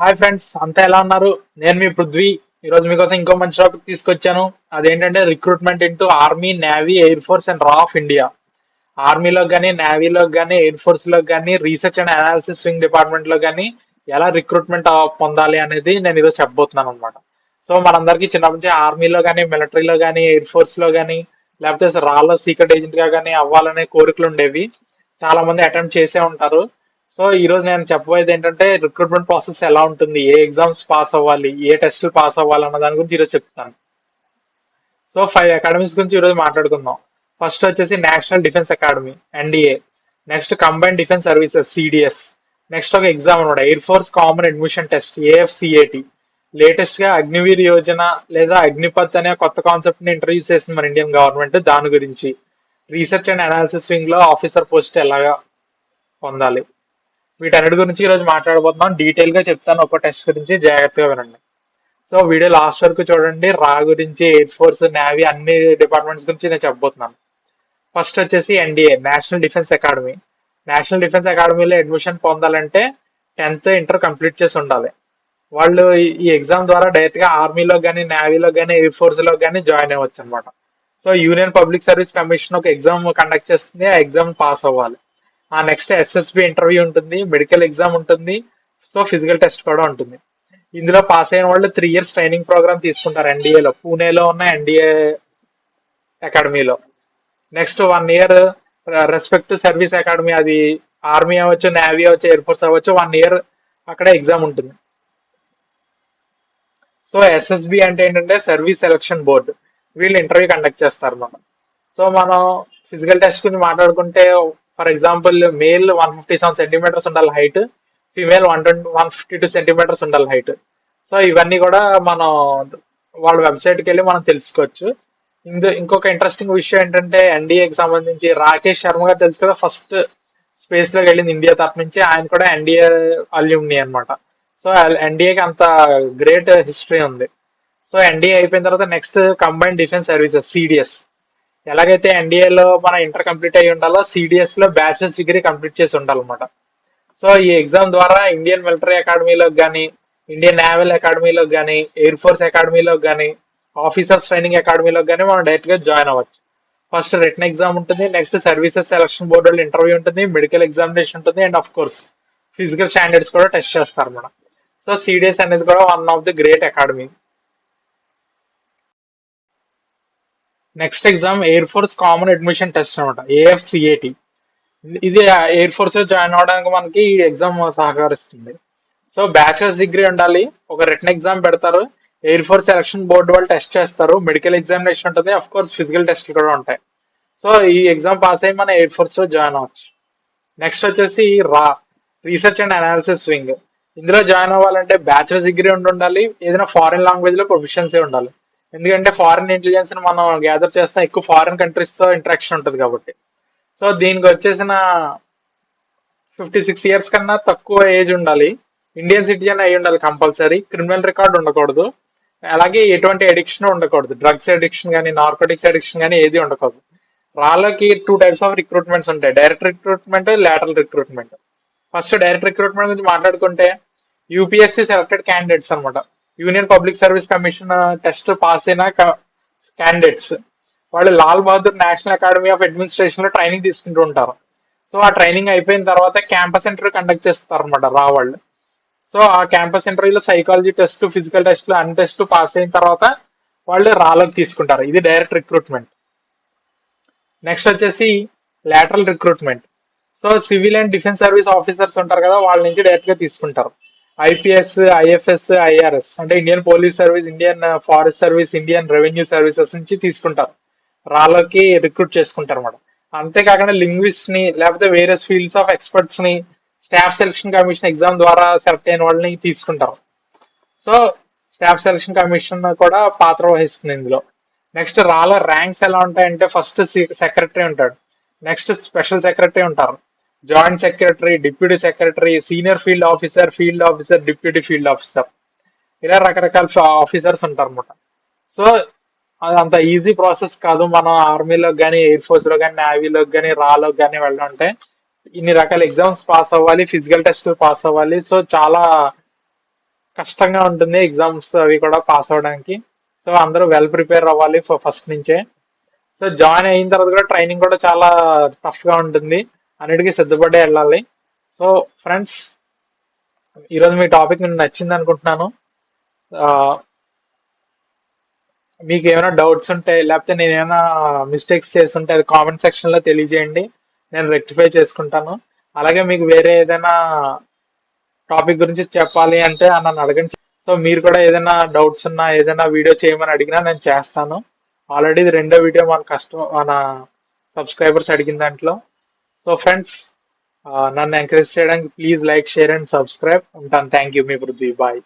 Hi friends అంతా ఎలా ఉన్నారు? నేను మీ పృథ్వీ. ఈరోజు మీకోసం ఇంకో మంచి టాపిక్ తీసుకొచ్చాను. అదేంటంటే recruitment into army navy air force and రా ఆఫ్ ఇండియా ఆర్మీలో కానీ నేవీలో కానీ ఎయిర్ ఫోర్స్లో కానీ రీసెర్చ్ అండ్ అనాలిసిస్ వింగ్ డిపార్ట్మెంట్లో కానీ ఎలా రిక్రూట్మెంట్ పొందాలి అనేది నేను ఈరోజు చెప్పబోతున్నాను అనమాట సో మనందరికీ చిన్నప్పటి నుంచి ఆర్మీలో కానీ మిలిటరీలో కానీ ఎయిర్ ఫోర్స్లో కానీ లేకపోతే రాలో సీక్రెట్ ఏజెంట్గా కానీ అవ్వాలనే కోరికలు ఉండేవి. చాలా మంది అటెంప్ట్ చేసే ఉంటారు. సో ఈ రోజు నేను చెప్పబోయేది ఏంటంటే రిక్రూట్మెంట్ ప్రాసెస్ ఎలా ఉంటుంది ఏ ఎగ్జామ్స్ పాస్ అవ్వాలి ఏ టెస్ట్లు పాస్ అవ్వాలి అన్న దాని గురించి ఈరోజు చెప్తాను. సో ఫైవ్ అకాడమీస్ గురించి ఈరోజు మాట్లాడుకుందాం. ఫస్ట్ వచ్చేసి national defence academy NDA next combine defence services CDS next ఒక ఎగ్జామ్ అనమాట air force common admission test AFCAT లేటెస్ట్గా అగ్నివీర్ యోజన లేదా అగ్నిపత్ అనే కొత్త కాన్సెప్ట్ని ఇంట్రడ్యూస్ చేసింది మన ఇండియన్ గవర్నమెంట్ దాని గురించి. రీసెర్చ్ అండ్ అనాలిసిస్ వింగ్లో ఆఫీసర్ పోస్ట్ ఎలాగా పొందాలి? వీటన్నిటి గురించి ఈరోజు మాట్లాడబోతున్నాం. డీటెయిల్గా చెప్తాను. ఒక టెస్ట్ గురించి జాగ్రత్తగా వినండి. సో వీడియో లాస్ట్ వరకు చూడండి. రా గురించి ఎయిర్ ఫోర్స్ నేవీ అన్ని డిపార్ట్మెంట్స్ గురించి నేను చెప్పబోతున్నాను. ఫస్ట్ వచ్చేసి NDA national defence academy national defence అకాడమీలో అడ్మిషన్ పొందాలంటే టెన్త్ ఇంటర్ కంప్లీట్ చేసి ఉండాలి. వాళ్ళు ఈ- ఎగ్జామ్ ద్వారా డైరెక్ట్గా ఆర్మీలో కానీ నేవీలో కానీ ఎయిర్ ఫోర్స్లో కానీ జాయిన్ అవ్వచ్చు అనమాట so union public service commission ఒక ఎగ్జామ్ కండక్ట్ చేస్తుంది. ఆ ఎగ్జామ్ పాస్ అవ్వాలి. ఆ నెక్స్ట్ ఎస్ఎస్బి ఇంటర్వ్యూ ఉంటుంది మెడికల్ ఎగ్జామ్ ఉంటుంది సో ఫిజికల్ టెస్ట్ కూడా ఉంటుంది. ఇందులో పాస్ అయిన వాళ్ళు త్రీ ఇయర్స్ ట్రైనింగ్ ప్రోగ్రామ్ తీసుకుంటారు ఎన్డీఏలో పూణేలో ఉన్న ఎన్డీఏ అకాడమీలో next one year respect service academy అది ఆర్మీ అవ్వచ్చు నేవీ అవ్వచ్చు ఎయిర్ ఫోర్స్ అవ్వచ్చు వన్ ఇయర్ అక్కడ ఎగ్జామ్ ఉంటుంది. సో ఎస్ఎస్బి అంటే ఏంటంటే సర్వీస్ సెలక్షన్ బోర్డు వీళ్ళు ఇంటర్వ్యూ కండక్ట్ చేస్తారు మనం. సో మనం ఫిజికల్ టెస్ట్ గురించి మాట్లాడుకుంటే for example male one fifty seven centimetres ఉండాలి height female one twenty one fifty two centimetres ఉండాలి హైట్ సో ఇవన్నీ కూడా మనం వాళ్ళ వెబ్సైట్కి వెళ్ళి మనం తెలుసుకోవచ్చు. ఇందు ఇంకొక ఇంట్రెస్టింగ్ విషయం ఏంటంటే ఎన్డీఏకి సంబంధించి రాకేష్ శర్మ గారు తెలుసు కదా ఫస్ట్ స్పేస్లోకి వెళ్ళింది ఇండియా తరఫు నుంచి. ఆయన కూడా ఎన్డీఏ అల్యూమిని అన్నమాట. సో ఎన్డీఏకి అంత గ్రేట్ హిస్టరీ ఉంది. సో ఎన్డీఏ అయిపోయిన తర్వాత next combine defence services CDS ఎలాగైతే ఎన్డీఏలో మన ఇంటర్ కంప్లీట్ అయ్యి ఉండాలో సిడిఎస్లో బ్యాచిలర్స్ డిగ్రీ కంప్లీట్ చేసి ఉండాలన్నమాట. సో ఈ ఎగ్జామ్ ద్వారా ఇండియన్ మిలిటరీ అకాడమీలో కానీ ఇండియన్ నేవల్ అకాడమీలో కానీ ఎయిర్ ఫోర్స్ అకాడమీలో కానీ ఆఫీసర్స్ ట్రైనింగ్ అకాడమీలో కానీ మనం డైరెక్ట్గా జాయిన్ అవ్వచ్చు. ఫస్ట్ రిటర్న్ ఎగ్జామ్ ఉంటుంది నెక్స్ట్ సర్వీసెస్ సెలక్షన్ బోర్డు వాళ్ళు ఇంటర్వ్యూ ఉంటుంది మెడికల్ ఎగ్జామినేషన్ ఉంటుంది and of course physical standards కూడా టెస్ట్ చేస్తారు మనం సో సిడిఎస్ అనేది కూడా one of the great academy next exam air force common admission test అనమాట ఏఎఫ్సిఏటి. ఇది ఎయిర్ ఫోర్స్లో జాయిన్ అవడానికి మనకి ఈ ఎగ్జామ్ సహకరిస్తుంది. సో బ్యాచిలర్స్ డిగ్రీ ఉండాలి ఒక రిటర్న్ ఎగ్జామ్ పెడతారు ఎయిర్ ఫోర్స్ సెలక్షన్ బోర్డు వాళ్ళు టెస్ట్ చేస్తారు మెడికల్ ఎగ్జామినేషన్ ఉంటుంది అఫ్ కోర్స్ ఫిజికల్ టెస్ట్లు కూడా ఉంటాయి. సో ఈ ఎగ్జామ్ పాస్ అయ్యి మన ఎయిర్ ఫోర్స్లో జాయిన్ అవ్వచ్చు. నెక్స్ట్ వచ్చేసి రా రీసెర్చ్ అండ్ అనాలిసిస్ వింగ్. ఇందులో జాయిన్ అవ్వాలంటే బ్యాచిలర్స్ డిగ్రీ ఉండి ఉండాలి ఏదైనా ఫారిన్ లాంగ్వేజ్లో ప్రొఫిషియన్సీ ఉండాలి. ఎందుకంటే ఫారిన్ ఇంటెలిజెన్స్ని మనం గ్యాదర్ చేస్తాం ఎక్కువ ఫారిన్ కంట్రీస్తో ఇంటరాక్షన్ ఉంటుంది కాబట్టి. సో దీనికి వచ్చేసిన ఫిఫ్టీ సిక్స్ ఇయర్స్ కన్నా తక్కువ ఏజ్ ఉండాలి. ఇండియన్ సిటిజన్ అయి ఉండాలి కంపల్సరీ క్రిమినల్ రికార్డ్ ఉండకూడదు. అలాగే ఎటువంటి అడిక్షన్ ఉండకూడదు. డ్రగ్స్ అడిక్షన్ కానీ నార్కోటిక్స్ అడిక్షన్ కానీ ఏది ఉండకూడదు. రాళ్ళకి టూ టైప్స్ ఆఫ్ రిక్రూట్మెంట్స్ ఉంటాయి. Direct recruitment lateral recruitment first direct recruitment గురించి మాట్లాడుకుంటే యూపీఎస్సీ సెలెక్టెడ్ క్యాండిడేట్స్ అనమాట union public service commission test pass అయిన క్యాండిడేట్స్ వాళ్ళు Lal Bahadur national academy of అడ్మినిస్ట్రేషన్లో training తీసుకుంటూ ఉంటారు. సో ఆ ట్రైనింగ్ అయిపోయిన తర్వాత క్యాంపస్ ఇంటర్వ్యూ కండక్ట్ చేస్తారు అనమాట రా వాళ్ళు. సో ఆ క్యాంపస్ ఇంటర్వ్యూలో సైకాలజీ టెస్ట్ ఫిజికల్ టెస్ట్లు అన్ని టెస్ట్లు పాస్ అయిన తర్వాత వాళ్ళు రాలోకి తీసుకుంటారు. ఇది డైరెక్ట్ రిక్రూట్మెంట్ నెక్స్ట్ వచ్చేసి lateral recruitment so civil and defence service officers ఉంటారు కదా వాళ్ళ నుంచి డైరెక్ట్గా తీసుకుంటారు. ఐపీఎస్ ఐఎఫ్ఎస్ ఐఆర్ఎస్ అంటే Indian police service Indian uh, forest service Indian revenue services నుంచి తీసుకుంటారు. రాలోకి రిక్రూట్ చేసుకుంటారు అనమాట అంతేకాకుండా లింగ్విస్ట్ని లేకపోతే వేరియస్ ఫీల్డ్స్ ఆఫ్ ఎక్స్పర్ట్స్ని స్టాఫ్ సెలక్షన్ కమిషన్ ఎగ్జామ్ ద్వారా సెలెక్ట్ అయిన వాళ్ళని తీసుకుంటారు. సో స్టాఫ్ సెలక్షన్ కమిషన్ కూడా పాత్ర వహిస్తుంది ఇందులో. నెక్స్ట్ రాల ర్యాంక్స్ ఎలా ఉంటాయంటే ఫస్ట్ సెక్రటరీ ఉంటాడు. నెక్స్ట్ స్పెషల్ సెక్రటరీ ఉంటారు. Joint secretary deputy secretary senior field officer field officer deputy field officer. ఇలా రకరకాల ఆఫీసర్స్ ఉంటారు అనమాట సో అది అంత ఈజీ ప్రాసెస్ కాదు. మనం ఆర్మీలో కానీ ఎయిర్ ఫోర్స్లో కానీ నేవీలో కానీ రాలో కానీ వెళ్ళాలంటే ఇన్ని రకాల ఎగ్జామ్స్ పాస్ అవ్వాలి ఫిజికల్ టెస్ట్ పాస్ అవ్వాలి. సో చాలా కష్టంగా ఉంటుంది ఎగ్జామ్స్ అవి కూడా పాస్ అవ్వడానికి. సో అందరూ వెల్ ప్రిపేర్ అవ్వాలి ఫస్ట్ నుంచే. సో జాయిన్ అయిన తర్వాత కూడా ట్రైనింగ్ కూడా చాలా టఫ్గా ఉంటుంది. అన్నిటికీ సిద్ధపడే వెళ్ళాలి. సో ఫ్రెండ్స్ ఈరోజు మీ టాపిక్ నచ్చింది అనుకుంటున్నాను. మీకు ఏమైనా డౌట్స్ ఉంటే లేకపోతే నేను ఏమైనా మిస్టేక్స్ చేస్తుంటే అది కామెంట్ సెక్షన్లో తెలియజేయండి. నేను రెక్టిఫై చేసుకుంటాను. అలాగే మీకు వేరే ఏదైనా టాపిక్ గురించి చెప్పాలి అంటే నన్ను అడగండి. సో మీరు కూడా ఏదైనా డౌట్స్ ఉన్నా ఏదైనా వీడియో చేయమని అడిగినా నేను చేస్తాను. ఆల్రెడీ ఇది రెండో వీడియో మన కస్టమర్ మన సబ్స్క్రైబర్స్ అడిగిన దాంట్లో. సో ఫ్రెండ్స్ uh, నన్ను ఎంకరేజ్ చేయడానికి please like share and subscribe ఉంటాను. థ్యాంక్ యూ మీ పృథ్వీ. బాయ్